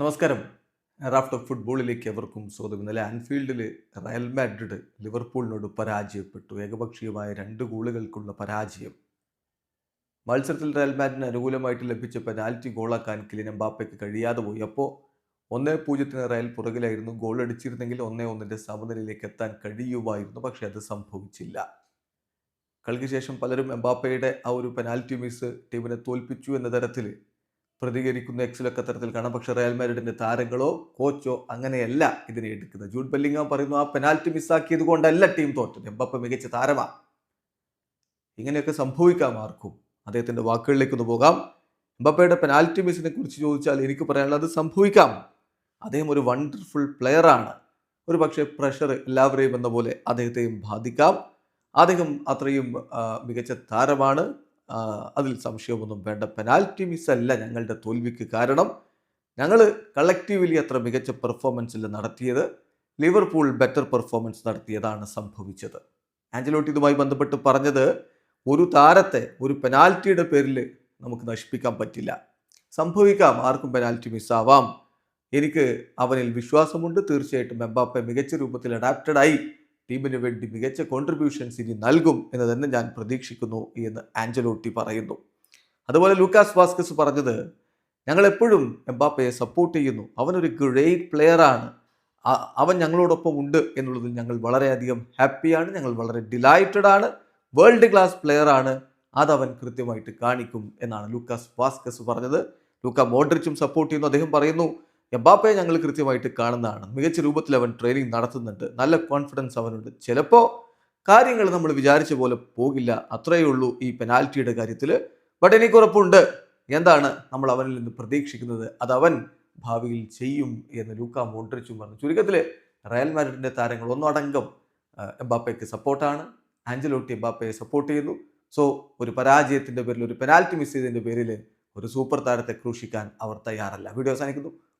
നമസ്കാരം. Raft of ഫുട്ബോളിലേക്ക് എവർക്കും സ്വാഗതം. ഇന്നലെ ആൻഫീൽഡിൽ റയൽ മാഡ്രിഡ് ലിവർപൂളിനോട് പരാജയപ്പെട്ടു. ഏകപക്ഷീയമായ രണ്ട് ഗോളുകൾക്കുള്ള പരാജയം. മത്സരത്തിൽ റയൽ മാഡ്രിന് അനുകൂലമായിട്ട് ലഭിച്ച പെനാൽറ്റി ഗോളാക്കാൻ കിലിൻ എംബാപ്പയ്ക്ക് കഴിയാതെ പോയി. അപ്പോൾ ഒന്നേ പൂജ്യത്തിന് റയൽ പുറകിലായിരുന്നു. ഗോൾ അടിച്ചിരുന്നെങ്കിൽ ഒന്നേ ഒന്നിന്റെ സമനിലയിലേക്ക് എത്താൻ കഴിയുമായിരുന്നു. പക്ഷേ അത് സംഭവിച്ചില്ല. കളിക്ക് ശേഷം പലരും എംബാപ്പയുടെ ആ ഒരു പെനാൽറ്റി മിസ് ടീമിനെ തോൽപ്പിച്ചു എന്ന തരത്തിൽ പ്രതികരിക്കുന്ന എക്സിലൊക്കെ തരത്തിൽ കാണാം. പക്ഷേ റയൽ മാഡ്രിഡിന്റെ താരങ്ങളോ കോച്ചോ അങ്ങനെയല്ല ഇതിനെ എടുക്കുന്നത്. ജൂഡ് ബെല്ലിംഗാം പറയുന്നു ആ പെനാൽറ്റി മിസ്സാക്കിയത് കൊണ്ടല്ല ടീം തോറ്റത്. എംബപ്പ മികച്ച താരമാണ് ഇങ്ങനെയൊക്കെ സംഭവിക്കാം ആർക്കും. അദ്ദേഹത്തിന്റെ വാക്കുകളിലേക്ക് ഒന്ന് പോകാം. എംബപ്പയുടെ പെനാൽറ്റി മിസ്സിനെ കുറിച്ച് ചോദിച്ചാൽ എനിക്ക് പറയാനുള്ളത് സംഭവിക്കാം. അദ്ദേഹം ഒരു വണ്ടർഫുൾ പ്ലെയറാണ് ഒരു പക്ഷേ പ്രഷർ എല്ലാവരെയും എന്ന പോലെ അദ്ദേഹത്തെയും ബാധിക്കാം. അദ്ദേഹം അത്രയും മികച്ച താരമാണ്. അതിൽ സംശയമൊന്നും വേണ്ട. പെനാൽറ്റി മിസ്സല്ല ഞങ്ങളുടെ തോൽവിക്ക് കാരണം. ഞങ്ങൾ കളക്റ്റീവ്ലി അത്ര മികച്ച പെർഫോമൻസിൽ നടത്തിയത്. ലിവർപൂൾ ബെറ്റർ പെർഫോമൻസ് നടത്തിയതാണ് സംഭവിച്ചത്. ആഞ്ചലോട്ടി ഇതുമായി ബന്ധപ്പെട്ട് പറഞ്ഞത് ഒരു താരത്തെ ഒരു പെനാൽറ്റിയുടെ പേരിൽ നമുക്ക് നശിപ്പിക്കാൻ പറ്റില്ല. സംഭവിക്കാം ആർക്കും പെനാൽറ്റി മിസ്സാവാം എനിക്ക് അവനിൽ വിശ്വാസമുണ്ട്. തീർച്ചയായിട്ടും എംബാപ്പെ മികച്ച രൂപത്തിൽ അഡാപ്റ്റഡ് ആയി ടീമിന് വേണ്ടി മികച്ച കോൺട്രിബ്യൂഷൻസ് ഇനി നൽകും എന്ന് തന്നെ ഞാൻ പ്രതീക്ഷിക്കുന്നു എന്ന് ആഞ്ചലോട്ടി പറയുന്നു. അതുപോലെ ലൂക്കാസ് വാസ്കസ് പറഞ്ഞത് ഞങ്ങൾ എപ്പോഴും എംബാപ്പയെ സപ്പോർട്ട് ചെയ്യുന്നു. അവനൊരു ഗ്രേറ്റ് പ്ലെയറാണ് അവൻ ഞങ്ങളോടൊപ്പം ഉണ്ട് എന്നുള്ളതിൽ ഞങ്ങൾ വളരെയധികം ഹാപ്പിയാണ് ഞങ്ങൾ വളരെ ഡിലൈറ്റഡ് ആണ്. വേൾഡ് ക്ലാസ് പ്ലെയർ ആണ്. അതവൻ കൃത്യമായിട്ട് കാണിക്കും എന്നാണ് ലൂക്കാസ് വാസ്കസ് പറഞ്ഞത്. ലൂക്ക മോഡ്രിച്ചും സപ്പോർട്ട് ചെയ്യുന്നു. അദ്ദേഹം പറയുന്നു എംബാപ്പയെ ഞങ്ങൾ കൃത്യമായിട്ട് കാണുന്നതാണ്. മികച്ച രൂപത്തിൽ അവൻ ട്രെയിനിങ് നടത്തുന്നുണ്ട്. നല്ല കോൺഫിഡൻസ് അവനുണ്ട്. ചിലപ്പോൾ കാര്യങ്ങൾ നമ്മൾ വിചാരിച്ച പോലെ പോകില്ല. അത്രയേ ഉള്ളൂ ഈ പെനാൽറ്റിയുടെ കാര്യത്തിൽ ബട്ട് എനിക്ക് ഉറപ്പുണ്ട്. എന്താണ് നമ്മൾ അവനിൽ നിന്ന് പ്രതീക്ഷിക്കുന്നത്? അത് അവൻ ഭാവിയിൽ ചെയ്യും എന്ന് ലൂക്ക മോഡ്രിച്ചും പറഞ്ഞു. ചുരുക്കത്തിൽ റയൽ മാഡ്രിഡിന്റെ താരങ്ങൾ ഒന്നടങ്കം എംബാപ്പയ്ക്ക് സപ്പോർട്ടാണ് ആഞ്ചലോട്ടി എംബാപ്പയെ സപ്പോർട്ട് ചെയ്യുന്നു. സോ ഒരു പരാജയത്തിന്റെ പേരിൽ ഒരു പെനാൽറ്റി മിസ് ചെയ്തതിന്റെ പേരിൽ ഒരു സൂപ്പർ താരത്തെ ക്രൂശിക്കാൻ അവർ തയ്യാറല്ല. വീഡിയോ അവസാനിക്കുന്നു.